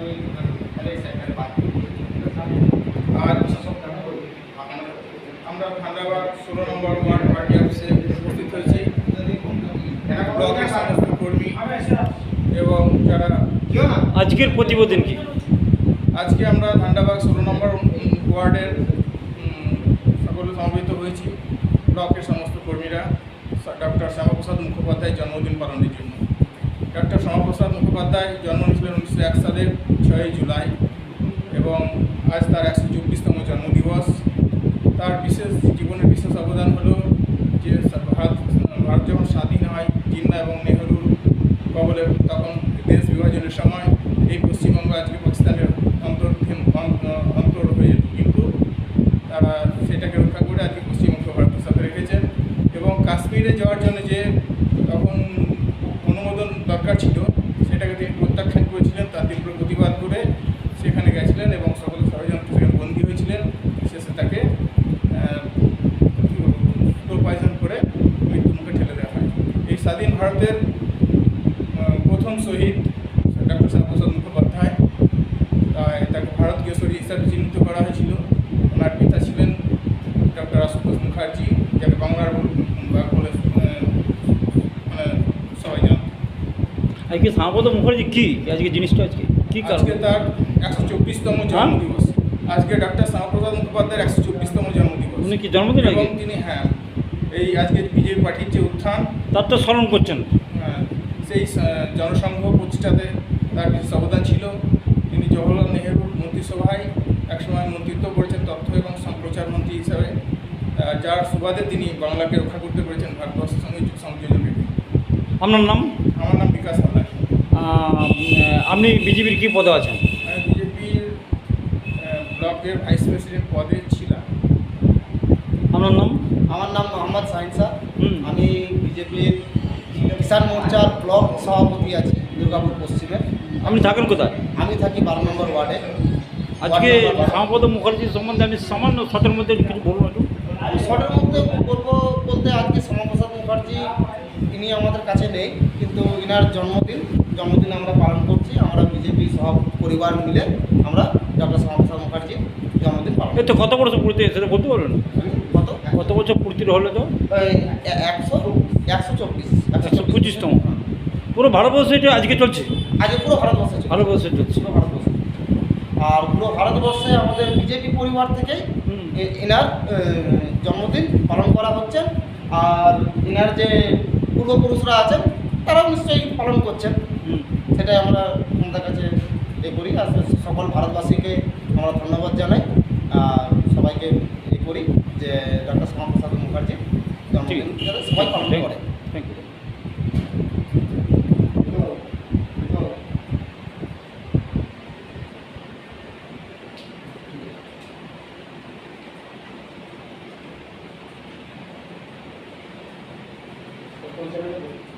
আজ আমরা ষোলো নম্বর ওয়ার্ড পার্টি অফিসে উপস্থিত হয়েছি ব্লকের সমস্ত কর্মী এবং যারা আজকের প্রতিবেদন কি? আজকে আমরা ধান্দাবাগ ষোলো নম্বর ওয়ার্ডের সকলে সমবেত হয়েছি। ব্লকের সমস্ত কর্মীরা ডক্টর শ্যামাপ্রসাদ মুখোপাধ্যায় জন্মদিন পালনের জন্য। ডক্টর শ্যামাপ্রসাদ মুখোপাধ্যায় জন্ম নিয়েছিলেন উনিশশো এক সালের ছয়ই জুলাই এবং আজ তার একশো চব্বিশতম জন্মদিবস। তার বিশেষ জীবনের বিশেষ অবদান হলো যে ভারত ভারত যখন স্বাধীন হয় জিন্না এবং নেহরুর কবলে তখন দেশ বিভাজনের সময় এই পশ্চিমবঙ্গ আজকে পাকিস্তানের অন্তর অন্তর হয়ে কিন্তু তারা সেটাকে রক্ষা করে আজকে পশ্চিমবঙ্গ ভারতের সাথে রেখেছেন এবং কাশ্মীরে যাওয়ার জন্য যে তখন অনুমোদন দরকার ছিল সেটাকে তিনি প্রত্যাখ্যান করেছিলেন তার তীব্র প্রতিবাদ করে সেখানে গেছিলেন এবং সকল ষড়যন্ত্র সেখানে বন্দী হয়েছিলেন শেষে তাকে পয়জন করে মৃত্যুমুখে ঠেলে দেওয়া হয় এই স্বাধীন ভারতের প্রথম শহীদ ডক্টর শ্যামপ্রসাদ মুখোপাধ্যায়। তাই তাকে ভারত কেশরী হিসাবে চিহ্নিত করা হয়েছিল। ওনার পিতা ছিলেন ডক্টর আশুতোষ মুখার্জি যাকে বাংলার বলে মানে সবাই জানত আজকে শ্যামাপদ মুখার্জি কি? আজকে জিনিসটা আজকে কি আজকে তার একশো চব্বিশতম জন্মদিবস। আজকে ডক্টর শ্যামাপ্রসাদ মুখোপাধ্যায়ের একশো চব্বিশতম জন্মদিবস। উনি কি জন্মদিন এবং তিনি হ্যাঁ এই আজকে বিজেপি পার্টির যে উত্থান তার তো স্মরণ করছেন। আহ, সেই জনসংঘ প্রতিষ্ঠাতে তার বিশেষ অবদান ছিল। তিনি জওহরলাল নেহেরুর মন্ত্রিসভায় একসময় মন্ত্রিত্ব করেছেন তথ্য এবং সম্প্রচার মন্ত্রী হিসাবে। যার সুবাদে তিনি বাংলাকে রক্ষা করতে পেরেছেন ভারতবর্ষের সঙ্গে সংযোজন আপনার নাম? আমার নাম বিকাশ হালদার। আপনি বিজেপির কি পদে আছেন? আমি বিজেপির ব্লকের ভাইস প্রেসিডেন্ট পদে ছিলাম। আপনার নাম? আমার নাম মোহাম্মদ সাইন স্যার। আমি বিজেপির কিষাণ মোর্চার ব্লক সভাপতি আছি দুর্গাপুর পশ্চিমে। আপনি থাকেন কোথায়? আমি থাকি বারো নম্বর ওয়ার্ডে। আজকে ওয়ার্ড নাম্বার শ্যামাপদ মুখার্জি সম্বন্ধে আপনি সামান্য শটের মধ্যে কিছু বলুন একটু। শর্টের মধ্যে বলব বলতে আজকে শ্যামাপ্রসাদ মুখার্জি ইনি আমাদের কাছে নেই কিন্তু ইনার জন্মদিন জন্মদিন আমরা পালন করছি আমরা বিজেপি সহ পরিবার মিলে আমরা ডক্টর শ্যামাপ্রসাদ মুখার্জির জন্মদিন পালন কত বছর সেটা বলতে পারবেন। কত বছর পূর্তির হলো তো? একশো একশো চব্বিশ একশো পঁচিশতম। পুরো ভারতবর্ষে এটা আজকে চলছে? আজকে পুরো ভারতবর্ষে। ভারতবর্ষে চলছে। পুরো ভারতবর্ষে। আর পুরো ভারতবর্ষে আমাদের বিজেপি পরিবার থেকেই এনার জন্মদিন পালন করা হচ্ছে। আর এনার যে পূর্বপুরুষরা আছেন তারাও নিশ্চয়ই পালন করছেন। সেটাই আমরা আমাদের কাছে এ করি। আর সকল ভারতবাসীকে আমরা ধন্যবাদ জানাই আর সবাইকে এ করি যে ডক্টর শ্যামাপ্রসাদ মুখার্জি জন্মদিন যাতে সবাই পালন করে থ্যাংক ইউ পরিচালনা করি।